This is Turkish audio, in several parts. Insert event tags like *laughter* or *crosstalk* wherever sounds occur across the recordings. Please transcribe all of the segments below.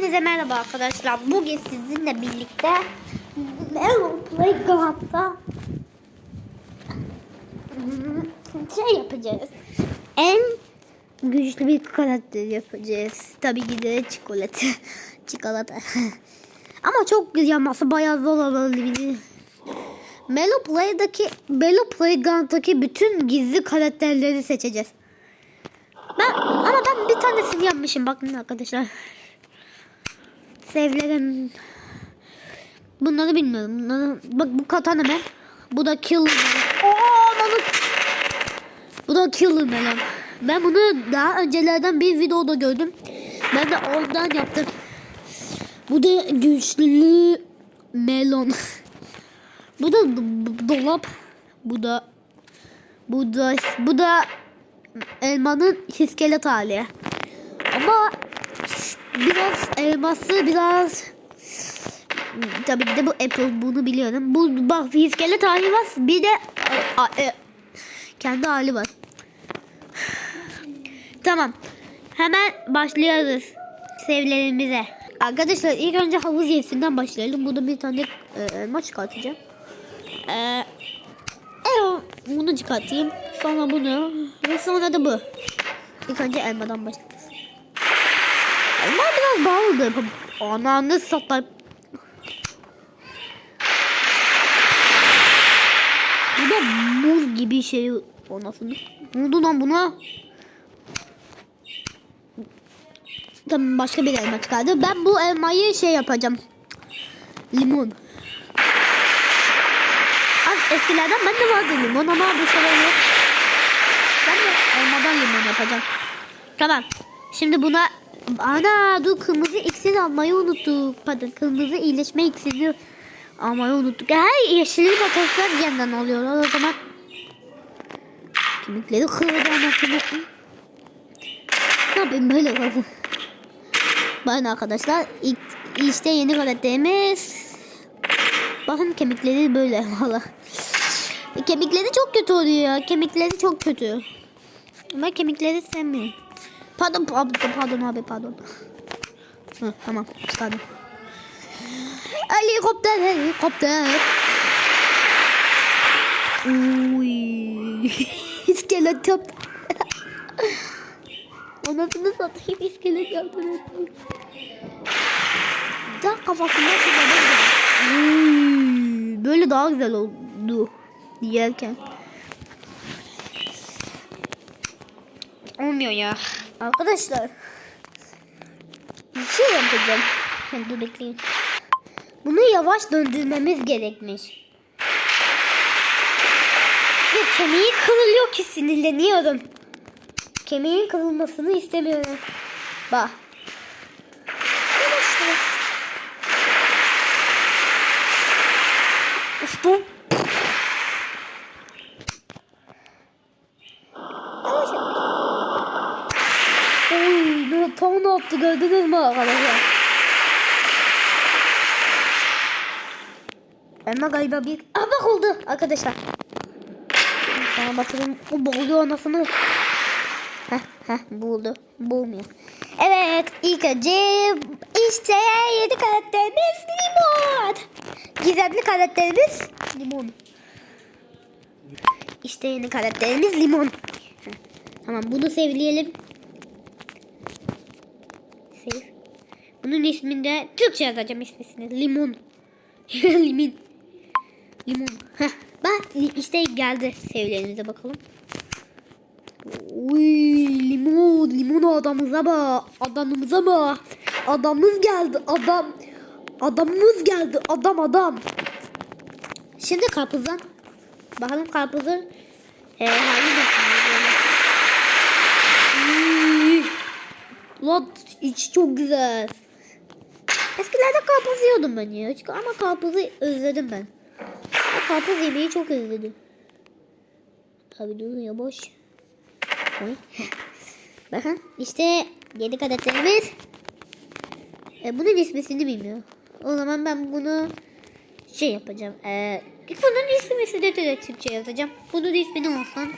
Hepinize merhaba arkadaşlar. Bugün sizinle birlikte Melon Playground'da şey yapacağız. En güçlü bir karakter yapacağız. Tabii ki de çikolata. *laughs* çikolata. *laughs* Ama çok yapması bayağı zor olabilir. Melo Play'daki Melo Playground'daki bütün gizli karakterleri seçeceğiz. Ben ama ben bir tanesini yapmışım bakın arkadaşlar. Sevlerim. Bunları bilmiyorum. Bunları, bak bu katana ben. Bu da killer. Oo, bana... Bu da killer melon. Ben bunu daha öncelerden bir videoda gördüm. Ben de oradan yaptım. Bu da güçlü melon. bu da dolap. Bu da bu da bu da elmanın iskelet hali. Ama biraz elması biraz tabii ki de bu Apple bunu biliyorum. Bu bak iskelet hali var. Bir de a, a- e, kendi hali var. Tamam. Hemen başlıyoruz sevlerimize. Arkadaşlar ilk önce havuz yesinden başlayalım. Burada bir tane e, elma çıkartacağım. Eee Evet, bunu çıkartayım. Sonra bunu ve sonra da bu. İlk önce elmadan başlayacağız. Elma biraz bağlıdır. Ananı satayım. Bu da muz gibi şey onasını. Ne oldu lan buna? Tamam başka bir elma çıkardı. Ben bu elmayı şey yapacağım. Limon. Az eskilerden ben de vardı limon ama bu sefer yok. Ben de elmadan limon yapacağım. Tamam. Şimdi buna ana dur kırmızı iksir almayı unuttuk. Pardon kırmızı iyileşme iksiri almayı unuttuk. Her yeşili patatesler yeniden oluyor o zaman. Kemikleri kırıldı anasını. Ne yapayım böyle oldu. Bakın arkadaşlar ilk, işte yeni karakterimiz Bakın kemikleri böyle valla. Kemikleri çok kötü oluyor ya. Kemikleri çok kötü. Ben kemikleri sevmiyorum. Pardon pardon pardon abi pardon. Hı, tamam çıkardım. Helikopter helikopter. Uy. *laughs* İskelet yaptı. Anasını satayım iskelet yaptı. Daha kafasından çıkardım. Uy, böyle daha güzel oldu yerken. Olmuyor ya. Arkadaşlar. Bir şey yapacağım. Dur bekleyin. Bunu yavaş döndürmemiz gerekmiş. Ya kemiği kırılıyor ki sinirleniyorum. Kemiğin kırılmasını istemiyorum. Bak. Yavaş. İşte. Yavaş yavaş. Oy, ne tam ne yaptı gördünüz mü arkadaşlar? Elma galiba bir... Ah oldu arkadaşlar. Sana bakalım o boğuluyor anasını. Heh heh buldu. Bulmuyor. Evet ilk önce işte yedi karakterimiz limon. Gizemli karakterimiz limon. İşte yeni karakterimiz limon. Tamam bunu sevleyelim. Bunun isminde Türkçe yazacağım ismini. Limon. *laughs* Limon. Limon. Heh, bak işte geldi. Sevgilerinize bakalım. Uy limon. Limon adamımıza bak. Adamımıza bak. Adamımız geldi. Adam. Adamımız geldi. Adam adam. Şimdi karpuzdan bakalım karpuzun e, hali nasıl? İçi çok güzel eskilerde karpuz yiyordum ben ya ama karpuzu özledim ben o karpuz yemeği çok özledim tabi dur ya boş Oy. *laughs* Bakın işte yedi karakterimiz. E, bunun ismini bilmiyor. O zaman ben bunu şey yapacağım. E, bunun ismini de, de Türkçe yazacağım. Bunun ismini olsun.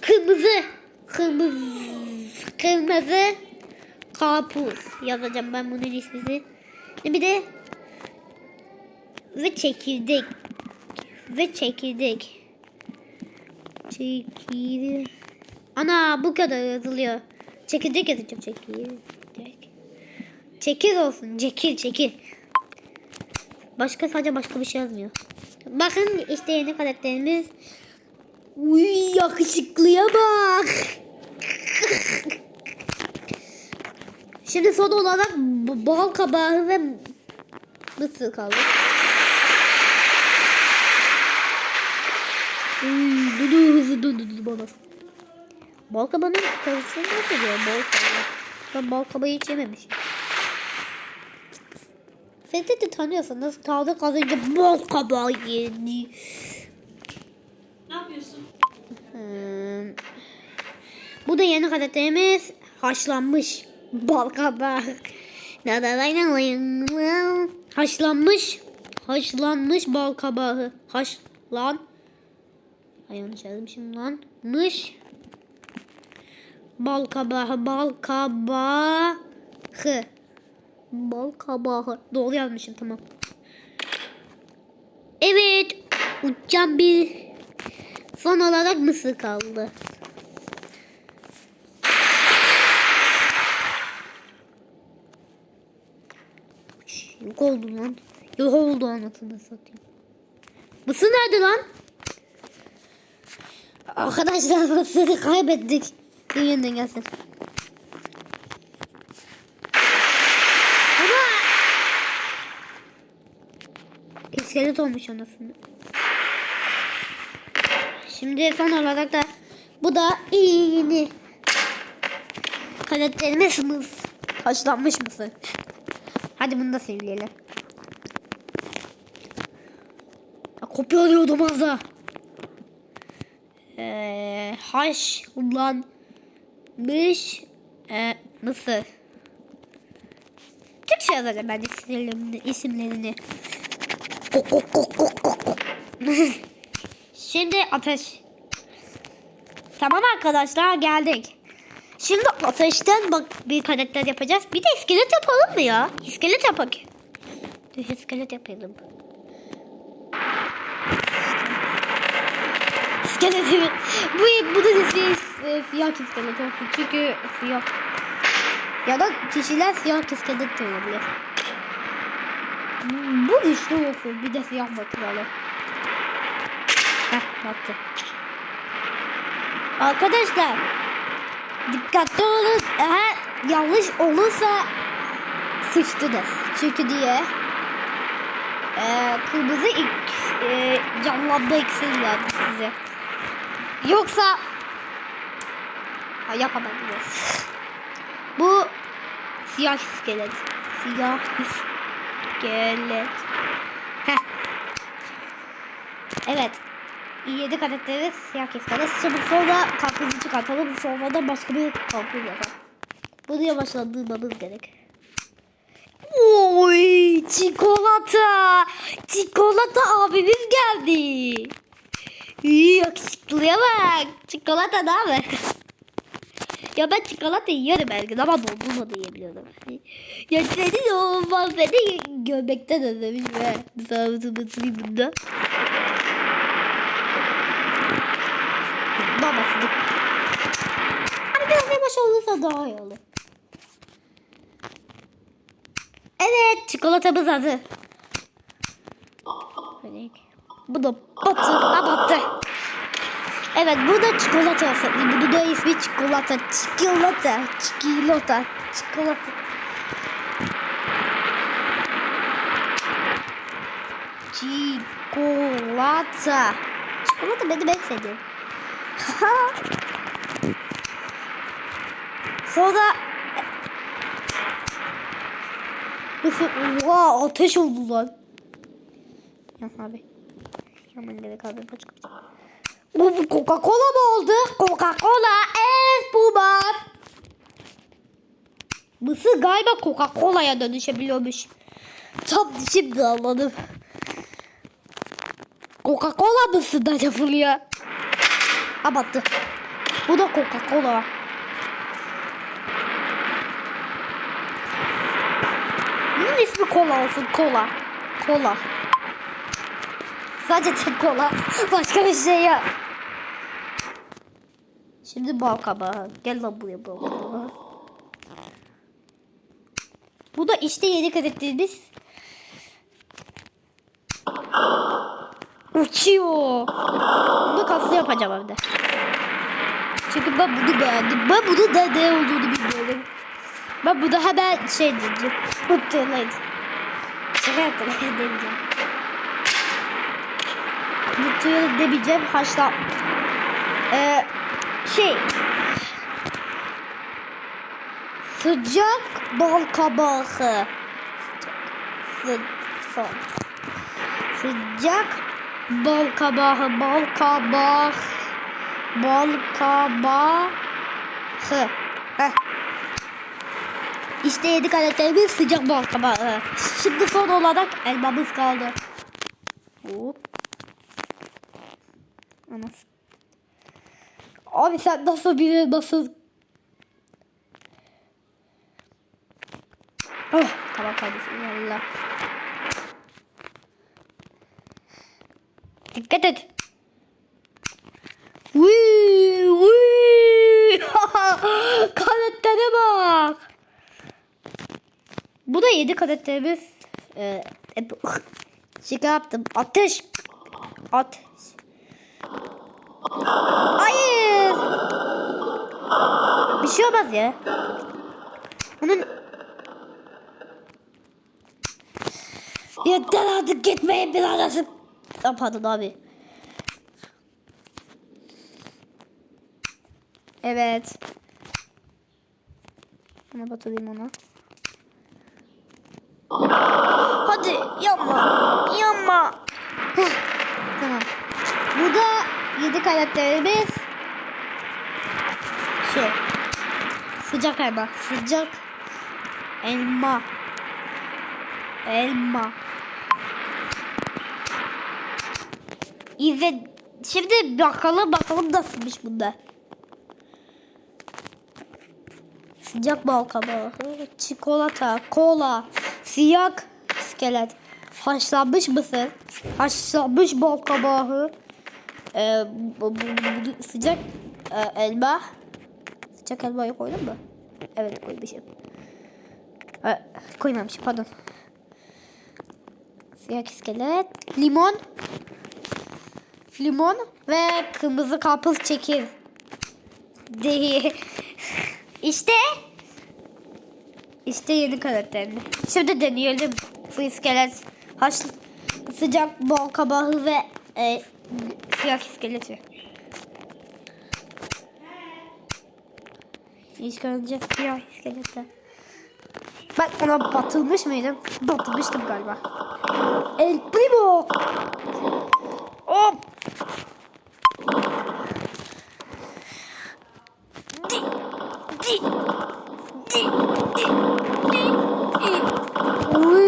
Kırmızı. Kırmızı. Kırmızı. Karpuz yazacağım ben bunun ismini. Bir de ve çekirdek ve çekirdek. Çekirdek. Ana bu kadar yazılıyor. Çekirdek yazacağım çekirdek. Çekir olsun. Çekir çekir. Başka sadece başka bir şey yazmıyor. Bakın işte yeni karakterimiz. Uy yakışıklıya bak. *laughs* Şimdi son olarak bal kabağı ve mısır kaldı. Dudu hızlı dudu dudu bana. Bal kabağının tarzı nasıl diyor bal kabağı? Ben bal kabağı hiç yememişim. Sen de tanıyorsun nasıl tadı kazınca bal kabağı yedi. Ne yapıyorsun? Hmm. Bu da yeni karakterimiz haşlanmış bal da. Haşlanmış haşlanmış bal kabağı. Haşlan. Ay yanlış yazmışım lan. Mış. Bal kabağı, bal kabağı. Bal kabağı. Doğru yazmışım tamam. Evet. Uçacağım bir Son olarak mısır kaldı. Şş, Yok oldu lan. Yok oldu anasını satayım. Mısır nerede lan? Arkadaşlar mısırı kaybettik. Bir yeniden gelsin. Ama iskelet olmuş anasını. Şimdi son olarak da bu da yeni karakterimiz mısır. Haşlanmış mısır. Hadi bunu da sevleyelim. Ya, kopya alıyordum az daha. Ee, haşlanmış e, mısır. Türkçe yazacağım ben isimlerini. isimlerini. *laughs* Şimdi ateş. Tamam arkadaşlar geldik. Şimdi ateşten bak bir karakter yapacağız. Bir de iskelet yapalım mı ya? İskelet yapak. Dur iskelet yapalım. İskelet *laughs* bu bu da e, siyah iskelet olsun. Çünkü siyah. Ya da kişiler siyah iskelet de olabilir. Bu güçlü olsun. Bir de siyah makineli. Heh battı. Arkadaşlar dikkatli olun. Eğer yanlış olursa sıçtınız. Çünkü diye e, kırmızı ilk e, canlanma iksiri verdi size. Yoksa ha, yapamadınız. Bu siyah iskelet. Siyah iskelet. Heh. Evet. 7 karakteri siyah kesmeli. Şimdi sonra karpuzu çıkartalım. Sonra da başka bir karpuz yapalım. Bunu yavaşlandırmamız gerek. Oy çikolata. Çikolata abimiz geldi. Yakışıklıya bak. Çikolata ne haber? Ya ben çikolata yiyorum her gün ama dondurma da yiyebiliyorum. Ya senin o seni görmekten özlemiş ve sağımızı mutlayayım bunda. Yavaş olursa daha iyi olur. Evet çikolatamız hazır. Bu da batı. Ha battı. Evet bu da çikolata olsun. Bu da ismi çikolata. Çikolata. Çikolata. Çikolata. Çikolata. Çikolata beni ben sevdim. *laughs* Sonra? Oha ateş oldu lan. Ya abi. Hemen gerek abi. Kaç kaç. Bu Coca-Cola mı oldu? Coca-Cola Espuma. Mısır galiba Coca-Cola'ya dönüşebiliyormuş. Tam şimdi anladım. Coca-Cola mısırdan yapılıyor. Ha battı. Bu da Coca-Cola. Bunun ismi kola olsun kola. Kola. Sadece tek kola. Başka bir şey yok. Şimdi bal kabağı. Gel lan buraya bal kabağı. Bu da işte yeni kaydettiğimiz Uçuyor. Bunu kaslı yapacağım evde. Çünkü ben bunu beğendim. Ben bunu da ne olduğunu. Ben bunu hemen şey diyeceğim. Mutlulayın. Şaka yaptım. *laughs* demeyeceğim. Mutlulayın demeyeceğim. Haşla. Ee, şey. Sıcak bal kabağı. Sıcak. Sıcak bal kabağı. Bal kabağı. Bal kabağı. Heh. İşte yedi karakterimiz sıcak kabağı. Şimdi son olarak elmamız kaldı. Hop. Anasını. Abi sen nasıl bir nasıl Oh, tamam kardeşim yallah. Dikkat et. Uy, uy. *laughs* Karaktere bak. Bu da yedi karakterimiz. Ee, hep- şaka yaptım. Ateş. At. Hayır. Bir şey olmaz ya. Onun Yeter artık gitmeyin bir arası. Pardon abi. Evet. Buna batırayım onu. Hadi yanma. Yanma. Tamam. Bu da yedi karakterimiz. Şey. Sıcak elma. Sıcak elma. Elma. İzle. Şimdi bakalım bakalım nasılmış bunda. Sıcak bal kabağı, çikolata, kola, siyah iskelet, haşlanmış mısır, haşlanmış bal kabağı, e, bu, bu- bu- sıcak e, elma. Sıcak elmayı koydun mu? Evet koymuşum. E, koymamışım pardon. Siyah iskelet, limon, limon ve kırmızı karpuz çekir. *laughs* Değil. İşte. İşte yeni karakterini. Şimdi deneyelim. Bu iskelet. Haş, sıcak bol kabağı ve e, siyah iskeleti. İlk önce siyah iskeleti. Ben ona batılmış mıydım? Batılmıştım galiba. El Primo. Hop. Di, di, di, di, di, di. Uy,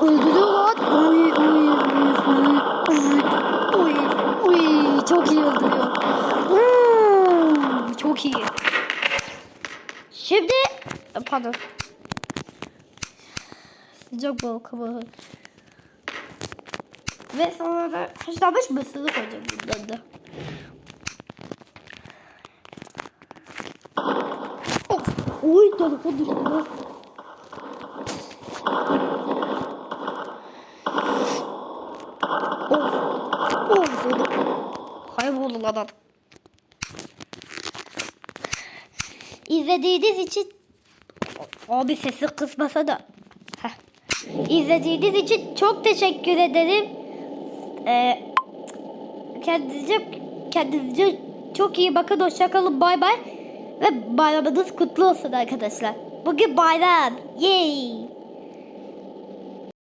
öldürüyor lan. Uy, uy, uy, uy, uy, uy, uy. Çok iyi öldürüyor. Hmm, çok iyi. Şimdi, pardon. Sıcak bal kabağı. Ve sonra da haşlanmış mısırı koyacağım bundan da. Of. Oy telefon düştü. Of. Of. Kayboldu lan adam. İzlediğiniz için Abi sesi kısmasa da. İzlediğiniz için çok teşekkür ederim. Ee, kendinize, kendinize çok iyi bakın. Hoşçakalın. Bay bay. Ve bayramınız kutlu olsun arkadaşlar. Bugün bayram. Yay.